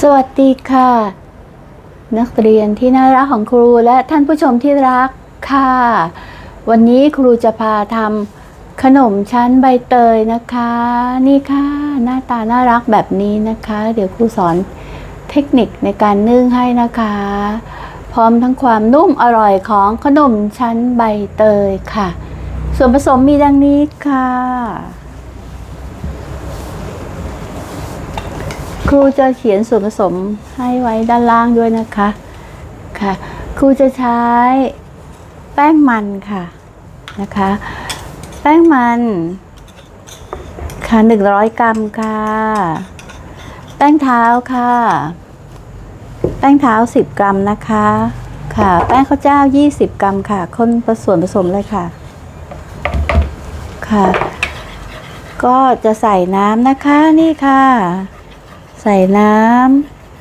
สวัสดีค่ะ นักเรียนที่น่ารักของครูและท่านผู้ชมที่รักค่ะ วันนี้ครูจะพาทำขนมชั้นใบเตยนะคะ นี่ค่ะหน้าตาน่ารักแบบนี้นะคะ เดี๋ยวครูสอนเทคนิคในการนึ่งให้นะคะ พร้อมทั้งความนุ่มอร่อยของขนมชั้นใบเตยค่ะ ส่วนผสมมีดังนี้ค่ะ ครูจะเขียนส่วนผสมให้ไว้ด้านล่างด้วยนะคะค่ะครูจะใช้แป้งมันค่ะนะคะ แป้งมันค่ะ100กรัมค่ะ แป้งเท้าค่ะ แป้งเท้า10กรัมนะคะค่ะ แป้งข้าวเจ้า20กรัมค่ะคนผสมผสมเลยค่ะค่ะ ก็จะใส่น้ำนะคะนี่ค่ะ ใส่น้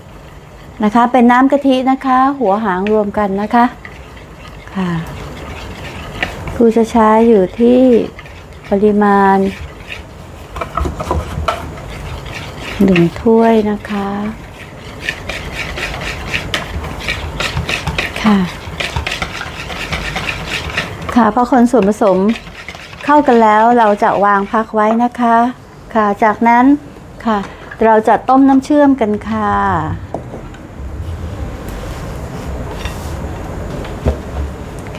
ำนะคะ เป็นน้ำกะทินะคะ หัวหางรวมกันนะคะค่ะครูจะใช้อยู่ที่ปริมาณหนึ่งถ้วยนะคะ ค่ะ ค่ะพอคนส่วนผสมเข้ากันแล้วเราจะวางพักไว้นะคะ ค่ะจากนั้นค่ะ เราจะต้มน้ำเชื่อมกันค่ะ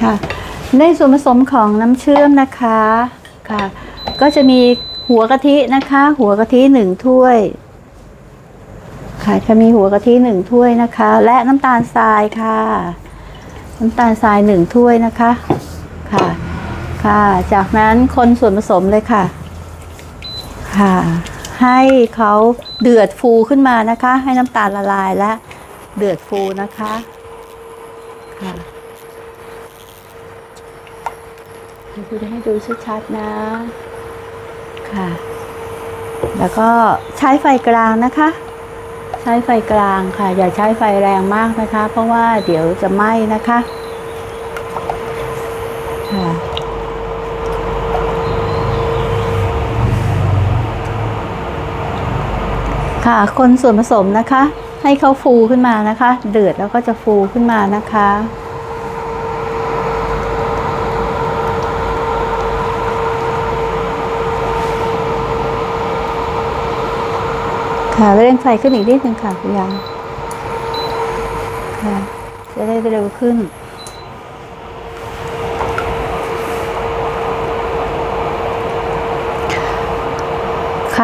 ค่ะ ในส่วนผสมของน้ำเชื่อมนะคะค่ะ ก็จะมีหัวกะทินะคะ หัวกะทิหนึ่งถ้วย ค่ะจะมีหัวกะทิหนึ่งถ้วยนะคะ และน้ำตาลทรายค่ะ น้ำตาลทรายหนึ่งถ้วยนะคะค่ะ ค่ะ จากนั้นคนส่วนผสมเลยค่ะ ค่ะ ให้เขาเดือดฟูขึ้นมานะคะ ให้น้ำตาลละลายและเดือดฟูนะคะค่ะเดี๋ยวคุณจะให้ดูชัดๆนะค่ะ แล้วก็ใช้ไฟกลางนะคะ ใช้ไฟกลางค่ะ อย่าใช้ไฟแรงมากนะคะ เพราะว่าเดี๋ยวจะไหม้นะคะค่ะ ค่ะ คนส่วนผสมนะคะ ให้เขาฟูขึ้นมานะคะ เดือดแล้วก็จะฟูขึ้นมานะคะ ค่ะเร่งไฟขึ้นอีกนิดนึงค่ะคุณยายค่ะ จะได้เร็วขึ้น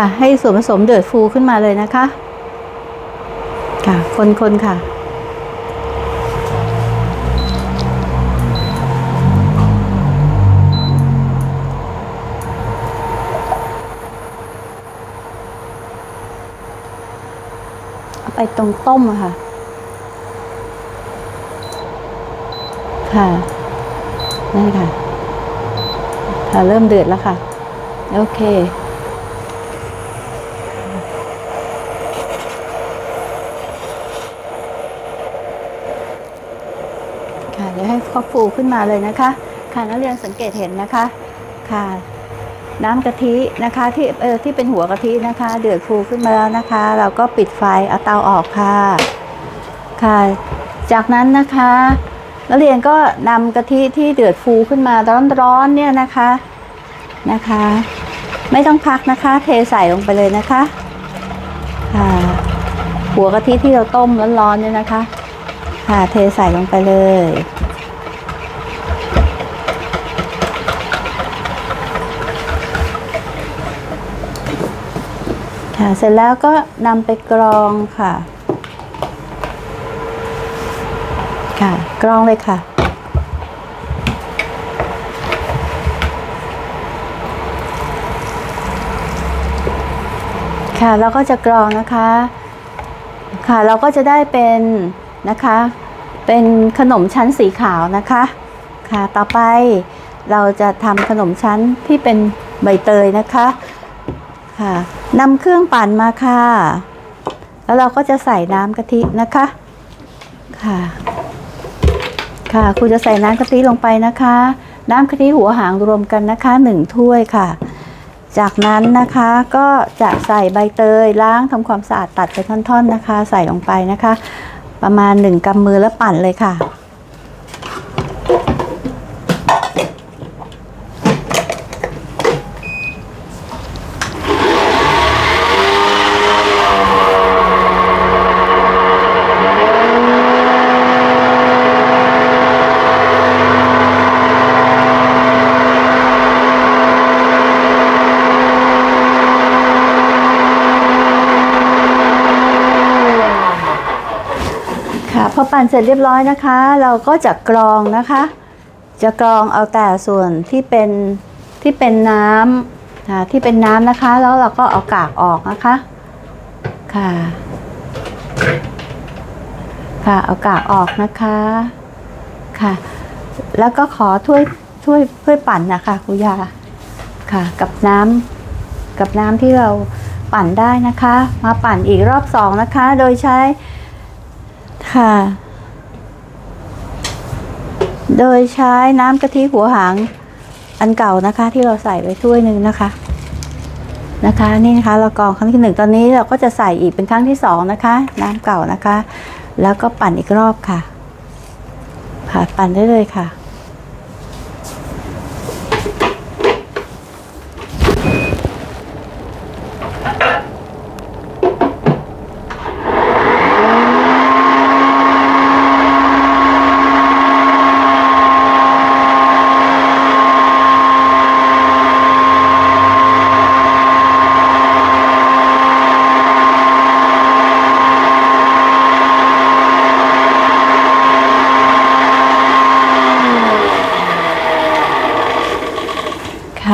ค่ะ ให้ส่วนผสมเดือดฟูขึ้นมาเลยนะคะ ค่ะ คนๆค่ะเอาไปตรงต้มอะค่ะ ค่ะนี่ค่ะ ค่ะ เริ่มเดือดแล้วค่ะ โอเค ค่ะเดี๋ยวให้เขาฟูขึ้นมาเลยนะคะ ค่ะนักเรียนสังเกตเห็นนะคะ ค่ะ น้ำกะทินะคะที่เออที่เป็นหัวกะทินะคะ เดือดฟูขึ้นมาแล้วนะคะ เราก็ปิดไฟเอาเตาออกค่ะ ค่ะ จากนั้นนะคะนักเรียนก็นำกะทิที่เดือดฟูขึ้นมาร้อนๆเนี่ยนะคะนะคะ ไม่ต้องพักนะคะ เทใส่ลงไปเลยนะคะค่ะหัวกะทิที่เราต้มร้อนๆเนี่ยนะคะ ค่ะเทใส่ลงไปเลย ค่ะเสร็จแล้วก็นำไปกรองค่ะ ค่ะ กรองเลยค่ะ ค่ะเราก็จะกรองนะคะ ค่ะเราก็จะได้เป็นนะคะ เป็นขนมชั้นสีขาวนะคะ ค่ะต่อไปเราจะทำขนมชั้นที่เป็นใบเตยนะคะ ค่ะ นำเครื่องปั่นมาค่ะ แล้วเราก็จะใส่น้ำกะทินะคะ ค่ะ ค่ะครูจะใส่น้ำกะทิลงไปนะคะ น้ำกะทิหัวหางรวมกันนะคะหนึ่งถ้วยค่ะ จากนั้นนะคะก็จะใส่ใบเตยล้างทำความสะอาดตัดเป็นท่อนๆนะคะ ใส่ลงไปนะคะ ประมาณหนึ่งกำมือแล้วปั่นเลยค่ะ ปั่นเสร็จเรียบร้อยนะคะ เราก็จะกรองนะคะ จะกรองเอาแต่ส่วนที่เป็นที่เป็นน้ำค่ะที่เป็นน้ำนะคะ แล้วเราก็เอากากออกนะคะ ค่ะ ค่ะเอากากออกนะคะ ค่ะ แล้วก็ขอถ้วยถ้วยถ้วยปั่นนะคะคุยาค่ะ กับน้ำกับน้ำที่เราปั่นได้นะคะ มาปั่นอีกรอบสองนะคะ โดยใช้ค่ะ โดยใช้น้ำกะทิหัวหางอันเก่านะคะ ที่เราใส่ไปถ้วยหนึ่งนะคะ นะคะ นี่นะคะเรากรองครั้งที่หนึ่งตอนนี้เราก็จะใส่อีกเป็นครั้งที่สองนะคะ น้ำเก่านะคะ แล้วก็ปั่นอีกรอบค่ะค่ะปั่นได้เลยค่ะ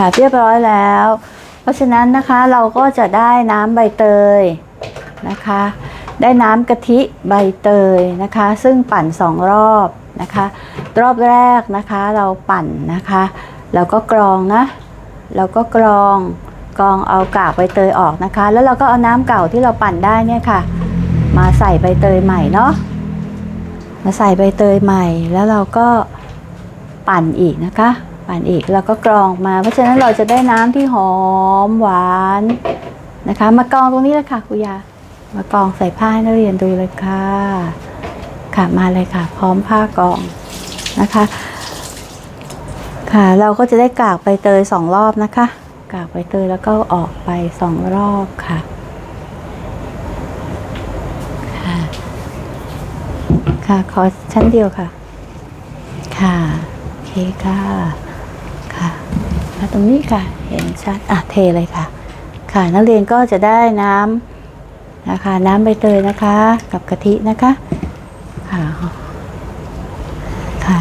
ค่ะเรียบร้อยแล้ว เพราะฉะนั้นนะคะเราก็จะได้น้ำใบเตยนะคะ ได้น้ำกะทิใบเตยนะคะ ซึ่งปั่นสองรอบนะคะ รอบแรกนะคะเราปั่นนะคะแล้วก็กรองนะแล้วก็กรองกรองเอากากใบเตยออกนะคะ แล้วเราก็เอาน้ำเก่าที่เราปั่นได้เนี่ยค่ะ มาใส่ใบเตยใหม่เนาะมาใส่ใบเตยใหม่แล้วเราก็ปั่นอีกนะคะ ปั่นอีกแล้วก็กรองมา เพราะฉะนั้นเราจะได้น้ำที่หอมหวานนะคะ มากรองตรงนี้เลยค่ะคุยามากรองใส่ผ้าให้นักเรียนดูเลยค่ะ ค่ะมาเลยค่ะ พร้อมผ้ากรองนะคะ ค่ะเราก็จะได้กากใบเตยสองรอบนะคะ กากใบเตยแล้วก็ออกไปสองรอบค่ะค่ะ ค่ะขอชั้นเดียวค่ะ ค่ะโอเคค่ะ ค่ะมาตรงนี้ค่ะ เห็นชัดอะเทเลยค่ะ ค่ะนักเรียนก็จะได้น้ำนะคะ น้ำใบเตยนะคะ กับกะทินะคะค่ะค่ะ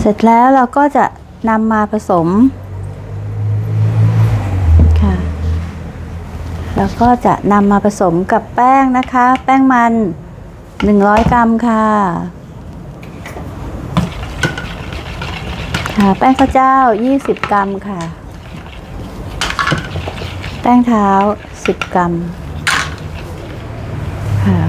เสร็จแล้วเราก็จะนำมาผสมค่ะ แล้วก็จะนำมาผสมกับแป้งนะคะ แป้งมัน 100 กรัมค่ะ ค่ะ แป้งข้าวเจ้า 20 กรัมค่ะ แป้งเท้า 10 กรัมค่ะ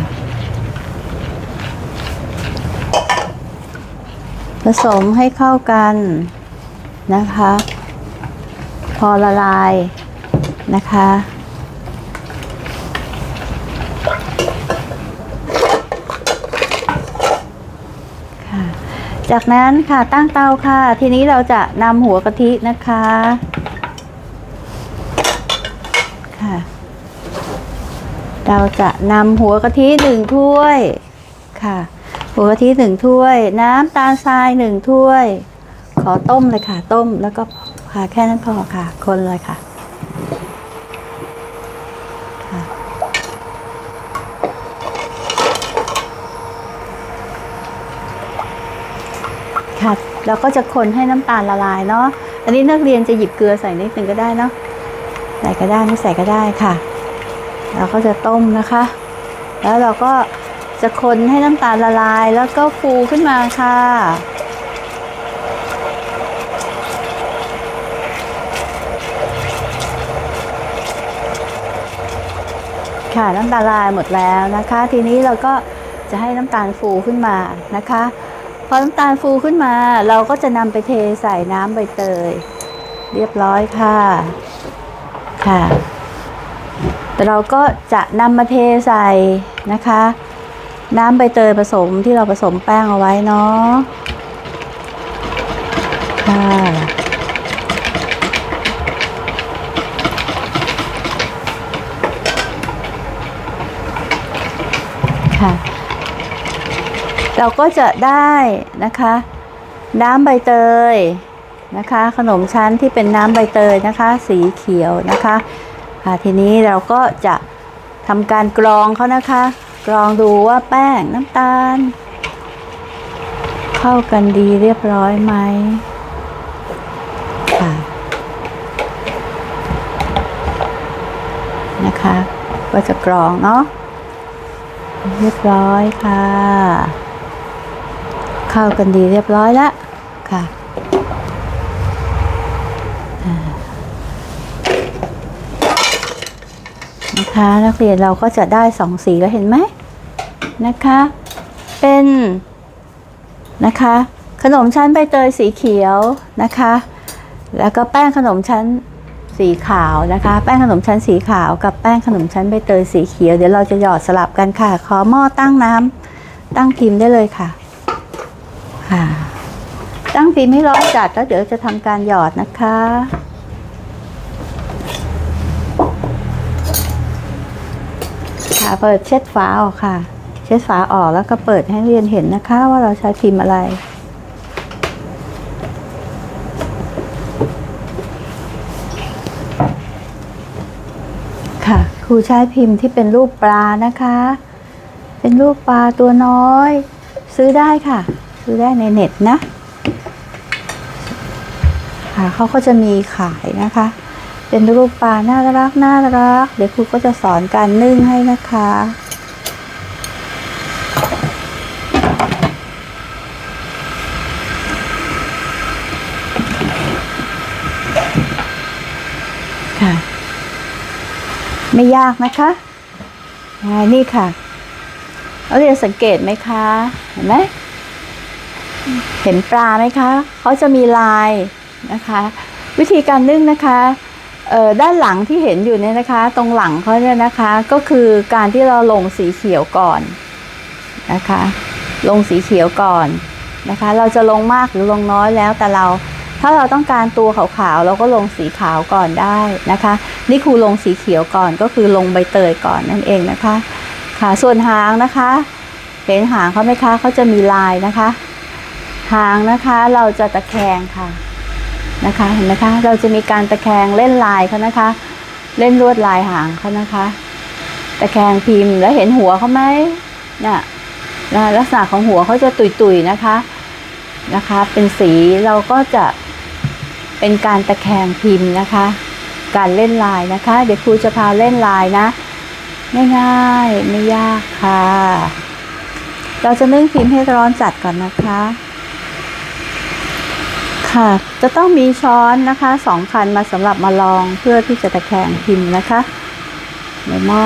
ผสมให้เข้ากันนะคะ พอละลายนะคะค่ะ จากนั้นค่ะตั้งเตาค่ะ ทีนี้เราจะนำหัวกะทินะคะค่ะ เราจะนำหัวกะทิหนึ่งถ้วยค่ะ หัวกะทิหนึ่งถ้วย น้ำตาลทรายหนึ่งถ้วย ขอต้มเลยค่ะ ต้มแล้วก็ค่ะแค่นั้นพอค่ะ คนเลยค่ะค่ะ ค่ะ เราก็จะคนให้น้ำตาลละลายเนาะ อันนี้นักเรียนจะหยิบเกลือใส่นิดนึงก็ได้เนาะ ใส่ก็ได้ไม่ใส่ก็ได้ค่ะ เราก็จะต้มนะคะ แล้วเราก็จะคนให้น้ำตาลละลายแล้วก็ฟูขึ้นมาค่ะ ค่ะน้ำตาลละลายหมดแล้วนะคะ ทีนี้เราก็จะให้น้ำตาลฟูขึ้นมานะคะ พอน้ำตาลฟูขึ้นมา เราก็จะนำไปเทใส่น้ำใบเตย เรียบร้อยค่ะ ค่ะแต่เราก็จะนำมาเทใส่นะคะ น้ำใบเตยผสมที่เราผสมแป้งเอาไว้เนาะค่ะค่ะ เราก็จะได้นะคะ น้ำใบเตยนะคะ ขนมชั้นที่เป็นน้ำใบเตยนะคะ สีเขียวนะคะค่ะทีนี้เราก็จะทำการกรองเขานะคะ กรองดูว่าแป้งน้ำตาล เข้ากันดีเรียบร้อยไหมค่ะนะคะ ก็จะกรองเนาะเรียบร้อยค่ะ เข้ากันดีเรียบร้อยแล้วค่ะนะคะนักเรียนเราก็จะได้สองสีแล้วเห็นไหมนะคะ เป็นนะคะ ขนมชั้นใบเตยสีเขียวนะคะ แล้วก็แป้งขนมชั้นสีขาวนะคะ แป้งขนมชั้นสีขาวกับแป้งขนมชั้นใบเตยสีเขียว เดี๋ยวเราจะหยอดสลับกันค่ะ ขอหม้อตั้งน้ำตั้งพิมพ์ได้เลยค่ะ ค่ะ ตั้งพิมพ์ให้ร้อนจัดแล้วเดี๋ยวจะทำการหยอดนะคะ ค่ะเปิดเช็ดฝาออกค่ะ เช็ดฝาออกแล้วก็เปิดให้เรียนเห็นนะคะว่าเราใช้พิมพ์อะไรค่ะครูใช้พิมพ์ที่เป็นรูปปลานะคะ เป็นรูปปลาตัวน้อย ซื้อได้ค่ะ ซื้อได้ในเน็ตนะค่ะเขาก็จะมีขายนะคะ เป็นรูปปลาน่ารักน่ารัก เดี๋ยวครูก็จะสอนการนึ่งให้นะคะค่ะ ไม่ยากนะคะนี่ค่ะเราเรียนสังเกตไหมคะ เห็นไหม เห็นปลาไหมคะเขาจะมีลายนะคะ วิธีการนึ่งนะคะด้านหลังที่เห็นอยู่เนี่ยนะคะ ตรงหลังเขาเนี่ยนะคะก็คือการที่เราลงสีเขียวก่อนนะคะ ลงสีเขียวก่อนนะคะ เราจะลงมากหรือลงน้อยแล้วแต่เรา ถ้าเราต้องการตัวขาวๆเราก็ลงสีขาวก่อนได้นะคะ นี่ครูลงสีเขียวก่อนก็คือลงใบเตยก่อนนั่นเองนะคะ ค่ะส่วนหางนะคะ เห็นหางเขาไหมคะเขาจะมีลายนะคะ หางนะคะเราจะตะแคงค่ะนะคะเห็นไหมคะเราจะมีการตะแคงเล่นลายเขานะคะ เล่นลวดลายหางเขานะคะ ตะแคงพิมพ์แล้วเห็นหัวเขาไหมน่ะนะลักษณะของหัวเขาจะตุยๆนะคะนะคะ เป็นสีเราก็จะเป็นการตะแคงพิมพ์นะคะ การเล่นลายนะคะ เดี๋ยวครูจะพาเล่นลายนะง่ายๆไม่ยากค่ะ เราจะนึ่งพิมพ์ให้ร้อนจัดก่อนนะคะ ค่ะ จะต้องมีช้อนนะคะสองคันมาสำหรับมาลองเพื่อที่จะตะแคงพิมพ์นะคะ ในหม้อ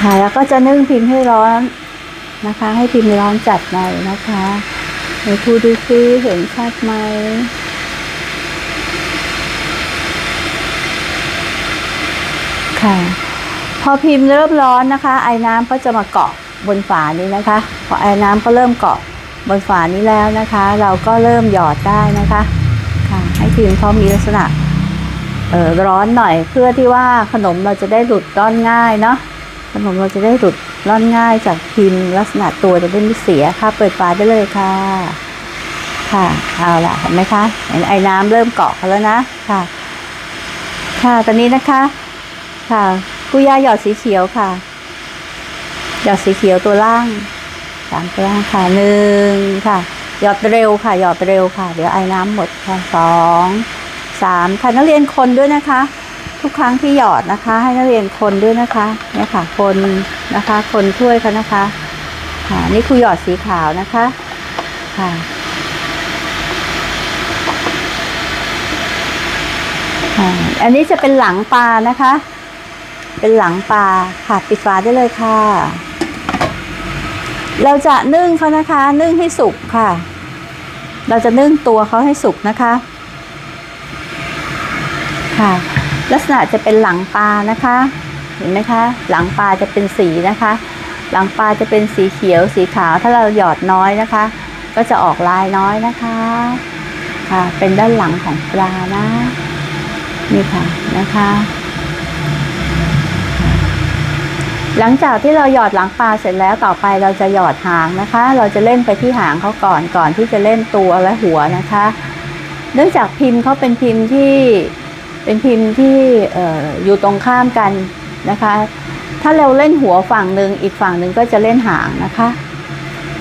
ค่ะแล้วก็จะนึ่งพิมพ์ให้ร้อนนะคะ ให้พิมพ์ร้อนจัดหน่อยนะคะเดี๋ยวครูดูซิเห็นชัดไหม ค่ะ พอพิมพ์เริ่มร้อนนะคะ ไอ้น้ำก็จะมาเกาะบนฝานี้นะคะ พอไอ้น้ำก็เริ่มเกาะบนฝานี้แล้วนะคะ เราก็เริ่มหยอดได้นะคะค่ะให้พิมพ์เขามีลักษณะเอ่อร้อนหน่อยเพื่อที่ว่าขนมเราจะได้หลุดร่อนง่ายเนาะขนมเราจะได้หลุดร่อนง่ายจากพิมพ์ลักษณะตัวจะได้ไม่เสียค่ะ เปิดฝาได้เลยค่ะ ค่ะเอาละเห็นไหมคะเห็นไอ้น้ำเริ่มเกาะเขาแล้วนะค่ะ ค่ะตอนนี้นะคะ ค่ะกุยาหยอดสีเขียวค่ะ หยอดสีเขียวตัวล่างสามตัวล่างค่ะหนึ่งค่ะ หยอดเร็วค่ะ หยอดเร็วค่ะ เดี๋ยวไอ้น้ำหมดค่ะสองสามค่ะนักเรียนคนด้วยนะคะ ทุกครั้งที่หยอดนะคะ ให้นักเรียนคนด้วยนะคะเนี่ยค่ะ คนนะคะ คนช่วยเขานะคะ ค่ะนี่ครูหยอดสีขาวนะคะค่ะอันนี้จะเป็นหลังปลานะคะ เป็นหลังปลาค่ะปิดฝาได้เลยค่ะ เราจะนึ่งเขานะคะ นึ่งให้สุกค่ะ เราจะนึ่งตัวเขาให้สุกนะคะ ค่ะ ลักษณะจะเป็นหลังปลานะคะ เห็นไหมคะ หลังปลาจะเป็นสีนะคะ หลังปลาจะเป็นสีเขียวสีขาวถ้าเราหยอดน้อยนะคะ ก็จะออกลายน้อยนะคะค่ะเป็นด้านหลังของปลานะ นี่ค่ะนะคะ หลังจากที่เราหยอดหลังปลาเสร็จแล้วต่อไปเราจะหยอดหางนะคะ เราจะเล่นไปที่หางเขาก่อนก่อนที่จะเล่นตัวและหัวนะคะ เนื่องจากพิมพ์เขาเป็นพิมพ์ที่เป็นพิมพ์ที่ออยู่ตรงข้ามกันนะคะ ถ้าเราเล่นหัวฝั่งหนึ่งอีกฝั่งหนึ่งก็จะเล่นหางนะคะ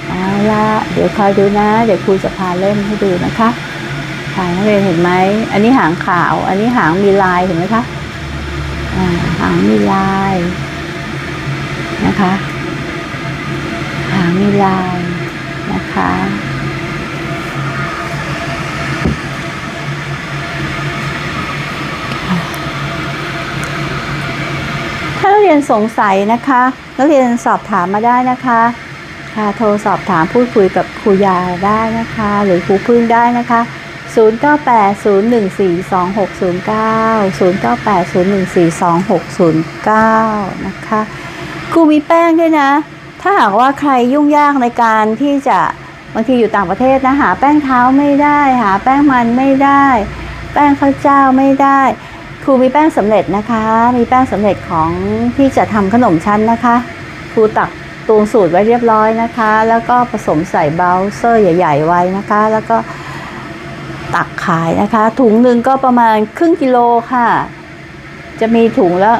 เอาละเดี๋ยวคอยดูนะ เดี๋ยวครูจะพาเล่นให้ดูนะคะถ่ายนักเรียนเห็นไหมอันนี้หางขาว อันนี้หางมีลายเห็นไหมคะหางมีลาย นะคะ หางมีลายนะคะ ถ้านักเรียนสงสัยนะคะ นักเรียนสอบถามมาได้นะคะค่ะโทรสอบถามพูดคุยกับครูยาได้นะคะ หรือครูพึ่งได้นะคะ 0980142609นะคะ ครูมีแป้งด้วยนะ ถ้าหากว่าใครยุ่งยากในการที่จะบางทีอยู่ต่างประเทศนะหาแป้งเท้าไม่ได้ หาแป้งมันไม่ได้ แป้งข้าวเจ้าไม่ได้ครูมีแป้งสำเร็จนะคะ มีแป้งสำเร็จของที่จะทำขนมชั้นนะคะครูตักตวงสูตรไว้เรียบร้อยนะคะ แล้วก็ผสมใส่เบลเซอร์ใหญ่ ๆ ไว้นะคะ แล้วก็ตักขายนะคะ ถุงหนึ่งก็ประมาณครึ่งกิโลค่ะ จะมีถุงละ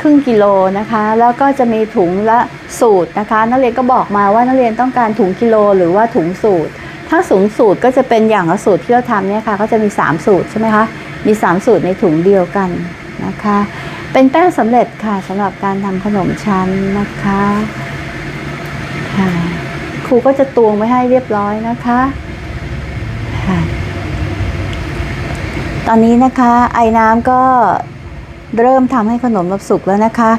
ครึ่งกิโลนะคะ แล้วก็จะมีถุงละสูตรนะคะ นักเรียนก็บอกมาว่านักเรียนต้องการถุงกิโลหรือว่าถุงสูตร ถ้าสูงสูตรก็จะเป็นอย่างละสูตรที่เราทำเนี่ยค่ะก็จะมี 3 สูตรใช่ไหมคะ มี 3 สูตรในถุงเดียวกันนะคะ เป็นแป้งสำเร็จค่ะสำหรับการทำขนมชั้นนะคะค่ะครูก็จะตวงไว้ให้เรียบร้อยนะคะค่ะตอนนี้นะคะไอ้น้ำก็ เริ่มทำให้ขนมรับสุกแล้วนะคะ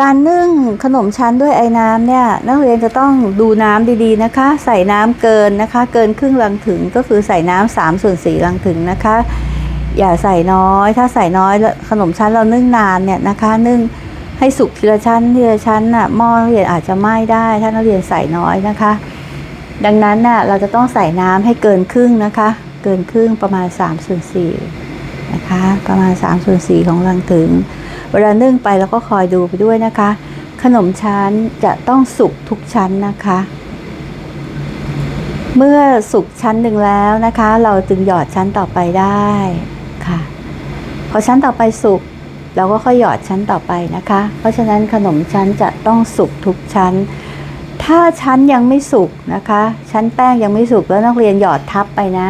การนึ่งขนมชั้นด้วยไอ้น้ำเนี่ยนักเรียนจะต้องดูน้ำดีๆนะคะ ใส่น้ำเกินนะคะ เกินครึ่งลังถึงก็คือใส่น้ำสามส่วนสี่ลังถึงนะคะ อย่าใส่น้อย ถ้าใส่น้อยแล้วขนมชั้นเรานึ่งนานเนี่ยนะคะนึ่งให้สุกทีละชั้นทีละชั้นน่ะหม้อนักเรียนอาจจะไหม้ได้ ถ้านักเรียนใส่น้อยนะคะ ดังนั้นน่ะเราจะต้องใส่น้ำให้เกินครึ่งนะคะ เกินครึ่งประมาณ3ส่วน4 นะคะ ประมาณ3ส่วน4ของลังถึง เวลานึ่งไปเราก็คอยดูไปด้วยนะคะ ขนมชั้นจะต้องสุกทุกชั้นนะคะ เมื่อสุกชั้นหนึ่งแล้วนะคะ เราจึงหยอดชั้นต่อไปได้ค่ะ พอชั้นต่อไปสุกเราก็ค่อยหยอดชั้นต่อไปนะคะ เพราะฉะนั้นขนมชั้นจะต้องสุกทุกชั้น ถ้าชั้นยังไม่สุกนะคะ ชั้นแป้งยังไม่สุกแล้วนักเรียนหยอดทับไปนะ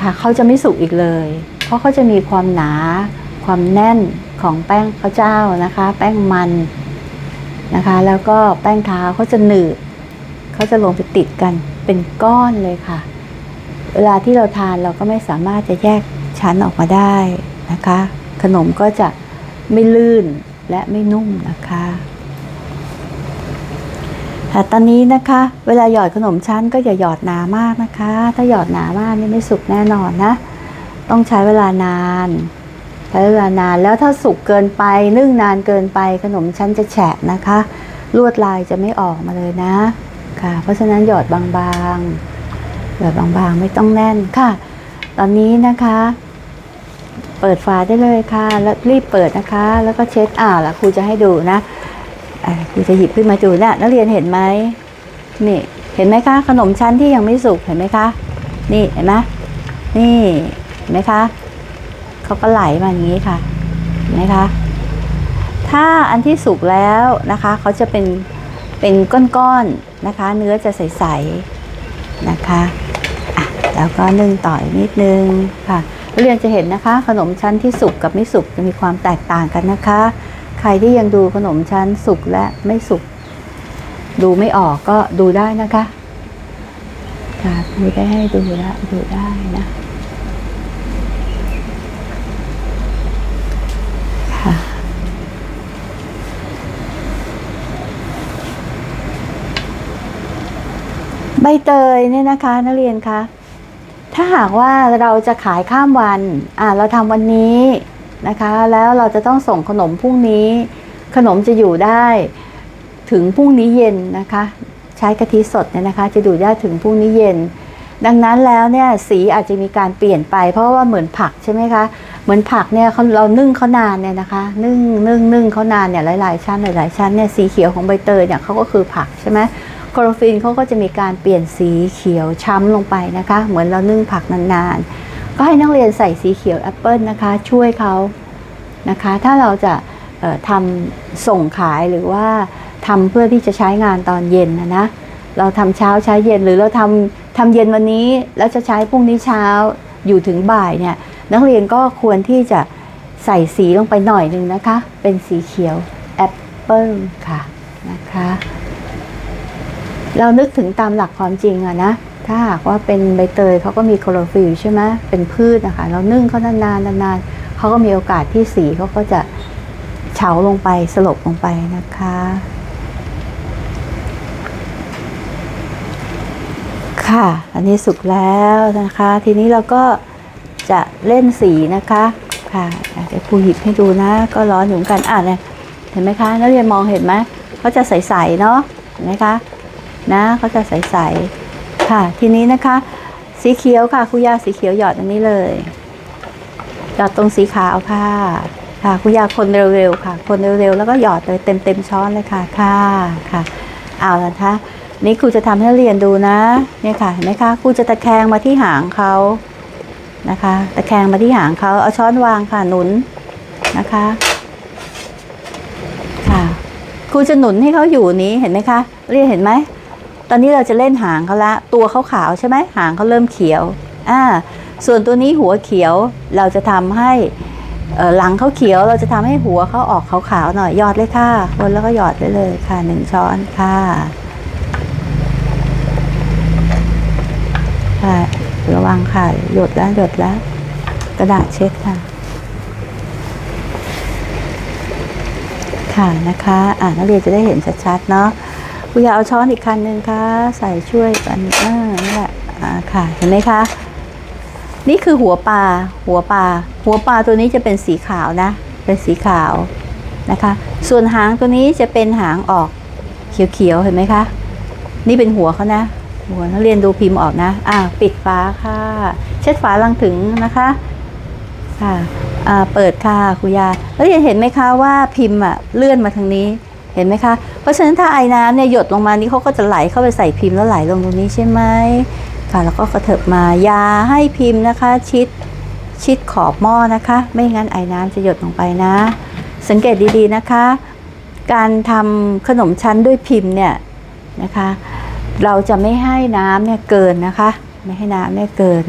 ค่ะเขาจะไม่สุกอีกเลย ราะเขาจะมีความหนา ความแน่นของแป้งข้าวเจ้านะคะ แป้งมันนะคะ แล้วก็แป้งเท้าเขาจะหนืดเขาจะลงไปติดกันเป็นก้อนเลยค่ะ เวลาที่เราทานเราก็ไม่สามารถจะแยกชั้นออกมาได้นะคะ ขนมก็จะไม่ลื่นและไม่นุ่มนะคะแต่ตอนนี้นะคะ เวลาหยอดขนมชั้นก็อย่าหยอดหนามากนะคะ ถ้าหยอดหนามากนี่ไม่สุกแน่นอนนะ ต้องใช้เวลานาน ใช้เวลานานแล้วถ้าสุกเกินไปนึ่งนานเกินไปขนมชั้นจะแฉะนะคะ ลวดลายจะไม่ออกมาเลยนะค่ะ เพราะฉะนั้นหยอดบางๆหยอดบางๆไม่ต้องแน่นค่ะ ตอนนี้นะคะ เปิดฝาได้เลยค่ะ แล้วรีบเปิดนะคะ แล้วก็เช็ดอ่าล้วครูจะให้ดูนะครูจะหยิบขึ้นมาดูนะนักเรียนเห็นไหมนี่เห็นไหมคะ ขนมชั้นที่ยังไม่สุกเห็นไหมคะ นี่เห็นไหมนี่ เห็นไหมคะเขาก็ไหลมาอย่างนี้ค่ะเห็นไหมคะถ้าอันที่สุกแล้วนะคะเขาจะเป็นเป็นก้อนๆนะคะ เนื้อจะใสๆนะคะอะแล้วก็นึ่งต่ออีกนิดนึงค่ะเรียนจะเห็นนะคะ ขนมชั้นที่สุกกับไม่สุกจะมีความแตกต่างกันนะคะ ใครที่ยังดูขนมชั้นสุกและไม่สุก ดูไม่ออกก็ดูได้นะคะค่ะดูได้ให้ดูแลวดูได้นะ ค่ะใบเตยเนี่ยนะคะนักเรียนคะถ้าหากว่าเราจะขายข้ามวันอ่าเราทำวันนี้นะคะ แล้วเราจะต้องส่งขนมพรุ่งนี้ ขนมจะอยู่ได้ถึงพรุ่งนี้เย็นนะคะ ใช้กะทิสดเนี่ยนะคะ จะอยู่ได้ถึงพรุ่งนี้เย็น ดังนั้นแล้วเนี่ยสีอาจจะมีการเปลี่ยนไป เพราะว่าเหมือนผักใช่ไหมคะ เหมือนผักเนี่ยเขาเรานึ่งเขานานเนี่ยนะคะ นึ่งนึ่งนึ่งเขานานเนี่ยหลายๆชั้นหลายๆชั้นเนี่ยสีเขียวของใบเตยเนี่ยเขาก็คือผักใช่ไหมคลอโรฟิลเขาก็จะมีการเปลี่ยนสีเขียวช้ำลงไปนะคะ เหมือนเรานึ่งผักนานๆ ก็ให้นักเรียนใส่สีเขียวแอปเปิลนะคะ ช่วยเขานะคะ ถ้าเราจะทำส่งขายหรือว่าทำเพื่อที่จะใช้งานตอนเย็นนะนะเราทำเช้าใช้เย็นหรือเราทำทำเย็นวันนี้ แล้วจะใช้พรุ่งนี้เช้าอยู่ถึงบ่ายเนี่ย นักเรียนก็ควรที่จะใส่สีลงไปหน่อยหนึ่งนะคะ เป็นสีเขียวแอปเปิลค่ะนะคะ เรานึกถึงตามหลักความจริงอะนะ ถ้าหากว่าเป็นใบเตยเขาก็มีโคลอฟิลใช่ไหมเป็นพืชนะคะ เรานึ่งเขานานๆนานๆเขาก็มีโอกาสที่สีเขาก็จะเฉาลงไปสลบลงไปนะคะค่ะ อันนี้สุกแล้วนะคะ ทีนี้เราก็ เล่นสีนะคะค่ะเดี๋ยวครูหยิบให้ดูนะ ก็ร้อนอยู่เหมือนกันอะเนี่ยเห็นไหมคะนักเรียนมองเห็นไหมเขาจะใสๆเนาะเห็นไหมคะนะเขาจะใสๆค่ะ ทีนี้นะคะ สีเขียวค่ะครูยาสีเขียวหยอดอันนี้เลยหยอดตรงสีขาวค่ะค่ะครูยาคนเร็วๆค่ะ คนเร็วๆแล้วก็หยอดเลยเต็มๆช้อนเลยค่ะค่ะค่ะเอาละคะนี่ครูจะทำให้นักเรียนดูนะเนี่ยค่ะเห็นไหมคะครูจะตะแคงมาที่หางเขา นะคะตะแคงมาที่หางเขาเอาช้อนวางค่ะหนุนนะคะค่ะครูจะหนุนให้เขาอยู่นี้เห็นไหมคะ เรียนเห็นไหมตอนนี้เราจะเล่นหางเขาละ ตัวเขาขาวใช่ไหมหางเขาเริ่มเขียวอ่าส่วนตัวนี้หัวเขียวเราจะทำให้หลังเขาเขียวเราจะทำให้หัวเขาออกขาวๆหน่อยหยอดเลยค่ะคนแล้วก็หยอดไปเลยค่ะหนึ่งช้อนค่ะค่ะ ระวังค่ะ หยดแล้วหยดแล้ว กระดาษเช็ดค่ะ ค่ะนะคะอ่านักเรียนจะได้เห็นชัดๆเนาะคุณอยากเอาช้อนอีกคันหนึ่งค่ะ ใส่ช่วยกันอ่านี่แหละอ่าค่ะเห็นไหมคะนี่คือหัวปลาหัวปลาหัวปลาตัวนี้จะเป็นสีขาวนะ เป็นสีขาวนะคะ ส่วนหางตัวนี้จะเป็นหางออกเขียวๆเห็นไหมคะ นี่เป็นหัวเขานะ หัวนักเรียนดูพิมพ์ออกนะ อ่า ปิดฝาค่ะ เช็ดฝาลังถึงนะคะ ค่ะ อ่า เปิดค่ะครูยา แล้วเห็นไหมคะว่าพิมพ์อะเลื่อนมาทางนี้ เห็นไหมคะ เพราะฉะนั้นถ้าไอ้น้ำเนี่ยหยดลงมานี่เขาก็จะไหลเข้าไปใส่พิมพ์แล้วไหลลงตรงนี้ใช่ไหมค่ะ แล้วก็กระเถิบมา ยาให้พิมพ์นะคะ ชิด ชิดขอบหม้อนะคะ ไม่งั้นไอ้น้ำจะหยดลงไปนะ สังเกตดีๆนะคะ การทำขนมชั้นด้วยพิมพ์เนี่ยนะคะ เราจะไม่ให้น้ำเนี่ยเกินนะคะ ไม่ให้น้ำเนี่ยเกิน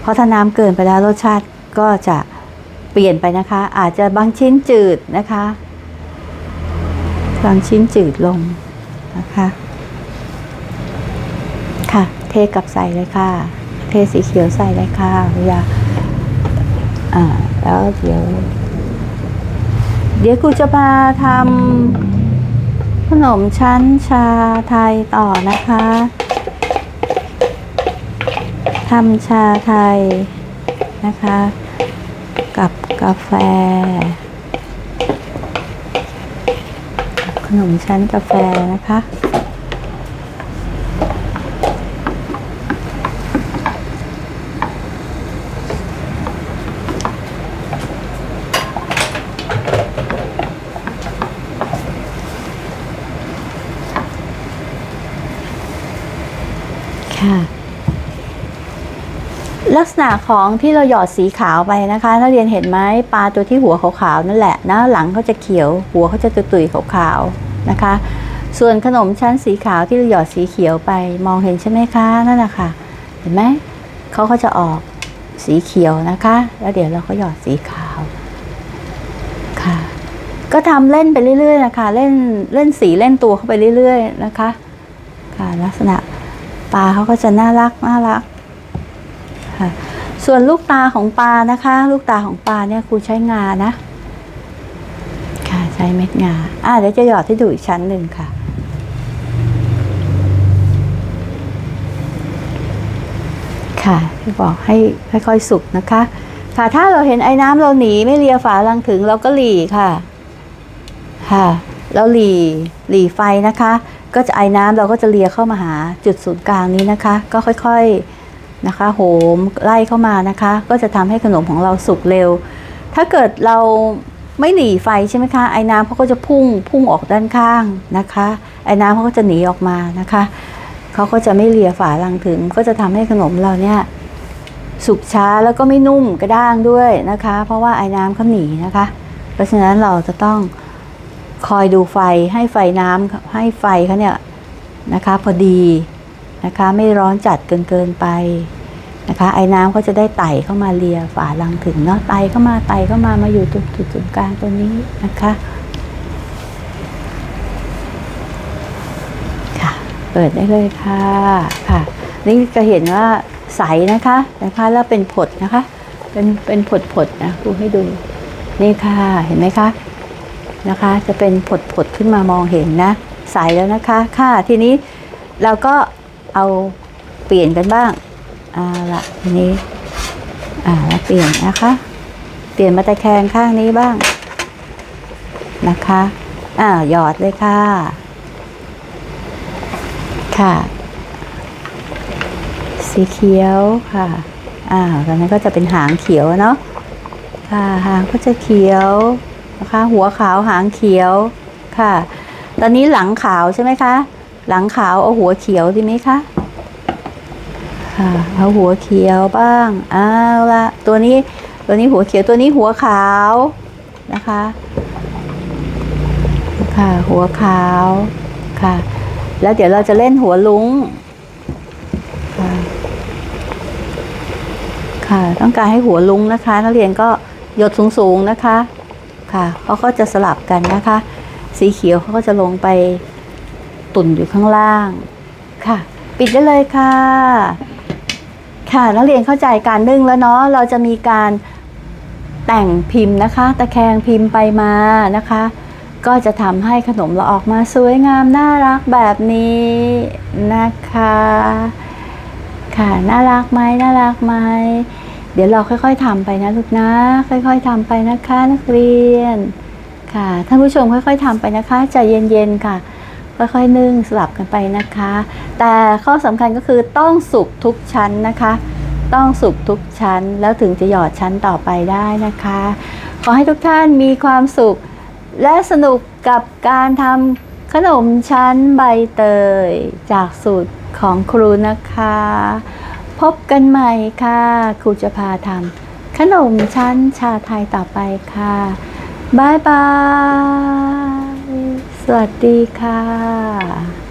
เพราะถ้าน้ำเกินไปแล้วรสชาติก็จะเปลี่ยนไปนะคะ อาจจะบางชิ้นจืดนะคะ บางชิ้นจืดลงนะคะ ค่ะ เทกับใส่เลยค่ะ เทสีเขียวใส่เลยค่ะพยาอ่าแล้วเดี๋ยว เดี๋ยวครูจะมาทำ นมชั้นชาไทยต่อนะคะทำชาไทยนะคะ กับกาแฟ ขนมชั้นกาแฟนะคะค่ะ ลักษณะของที่เราหยอดสีขาวไปนะคะนักเรียนเห็นไหมปลาตัวที่หัวขาวๆนั่นแหละนะหลังเขาจะเขียว หัวเขาจะตุยๆขาวๆนะคะ ส่วนขนมชั้นสีขาวที่เราหยอดสีเขียวไปมองเห็นใช่ไหมคะนั่นแหละค่ะเห็นไหมเขาก็จะออกสีเขียวนะคะ แล้วเดี๋ยวเราก็หยอดสีขาวค่ะ ก็ทำเล่นไปเรื่อยๆนะคะเล่นเล่นสีเล่นตัวเข้าไปเรื่อย ๆ นะคะ ค่ะลักษณะปลาเขาก็จะน่ารักน่ารัก ค่ะ ส่วนลูกตาของปลานะคะ ลูกตาของปลาเนี่ยครูใช้งานะ ค่ะใช้เม็ดงาอ่าเดี๋ยวจะหยอดให้ดูอีกชั้นหนึ่งค่ะค่ะที่บอกให้ค่อยๆสุกนะคะ ค่ะถ้าเราเห็นไอ้น้ำเราหนีไม่เลียฝาลังถึงเราก็หลีค่ะ ค่ะ เราหลีหลีไฟนะคะ ก็จะไอ้น้ำเราก็จะเลียเข้ามาหาจุดศูนย์กลางนี้นะคะ ก็ค่อยๆ นะคะโหมไล่เข้ามานะคะ ก็จะทำให้ขนมของเราสุกเร็ว ถ้าเกิดเราไม่หลีไฟใช่ไหมคะไอ้น้ำเขาก็จะพุ่งพุ่งออกด้านข้างนะคะไอ้น้ำเขาก็จะหนีออกมานะคะเขาก็จะไม่เลียฝาลังถึง ก็จะทำให้ขนมเราเนี่ยสุกช้าแล้วก็ไม่นุ่มกระด้างด้วยนะคะ เพราะว่าไอ้น้ำเขาหนีนะคะ เพราะฉะนั้นเราจะต้องคอยดูไฟให้ไฟน้ำให้ไฟเขาเนี่ยนะคะ พอดี นะคะ ไม่ร้อนจัดเกินเกินไปนะคะ ไอ้น้ำก็จะได้ไต่เข้ามาเลียฝาลังถึงเนาะไต่เข้ามาไต่เข้ามามาอยู่ตรงจุดศูนย์กลางตัวนี้นะคะค่ะ เปิดได้เลยค่ะค่ะ นี่จะเห็นว่าใสนะคะนะคะแล้วเป็นผดนะคะ เป็นเป็นผดผดนะดูให้ดูนี่ค่ะเห็นไหมคะนะคะ จะเป็นผดผดขึ้นมามองเห็นนะ ใสแล้วนะคะ ค่ะทีนี้เราก็ เอาเปลี่ยนกันบ้างเอาละทีนี้อ่าแล้วเปลี่ยนนะคะ เปลี่ยนมาตะแคงข้างนี้บ้างนะคะอ่าหยอดเลยค่ะ ค่ะ สีเขียวค่ะอ่าตอนนั้นก็จะเป็นหางเขียวเนาะค่ะหางก็จะเขียวนะคะ หัวขาวหางเขียวค่ะ ตอนนี้หลังขาวใช่ไหมคะ หลังขาวเอาหัวเขียวดีไหมคะค่ะเอาหัวเขียวบ้างเอาละตัวนี้ตัวนี้หัวเขียวตัวนี้หัวขาวนะคะค่ะหัวขาวค่ะ แล้วเดี๋ยวเราจะเล่นหัวลุงค่ะค่ะต้องการให้หัวลุงนะคะ นักเรียนก็หยดสูงๆนะคะ ค่ะเขาก็จะสลับกันนะคะ สีเขียวเขาก็จะลงไป ตุ่นอยู่ข้างล่าง ค่ะ ปิดได้เลยค่ะ ค่ะนักเรียนเข้าใจการนึ่งแล้วเนาะเราจะมีการแต่งพิมพ์นะคะ ตะแคงพิมพ์ไปมานะคะ ก็จะทำให้ขนมเราออกมาสวยงามน่ารักแบบนี้นะคะ ค่ะน่ารักไหมน่ารักไหมเดี๋ยวเราค่อย ๆทำไปนะลูกนะ ค่อย ๆทำไปนะคะนักเรียนค่ะท่านผู้ชมค่อย ๆทำไปนะคะใจเย็นๆค่ะ ค่อยๆนึ่งสลับกันไปนะคะ แต่ข้อสำคัญก็คือต้องสุกทุกชั้นนะคะ ต้องสุกทุกชั้นแล้วถึงจะหยอดชั้นต่อไปได้นะคะ ขอให้ทุกท่านมีความสุข และสนุกกับการทำขนมชั้นใบเตย จากสูตรของครูนะคะ พบกันใหม่ค่ะ ครูจะพาทำขนมชั้นชาไทยต่อไปค่ะบายบาย สวัสดีค่ะ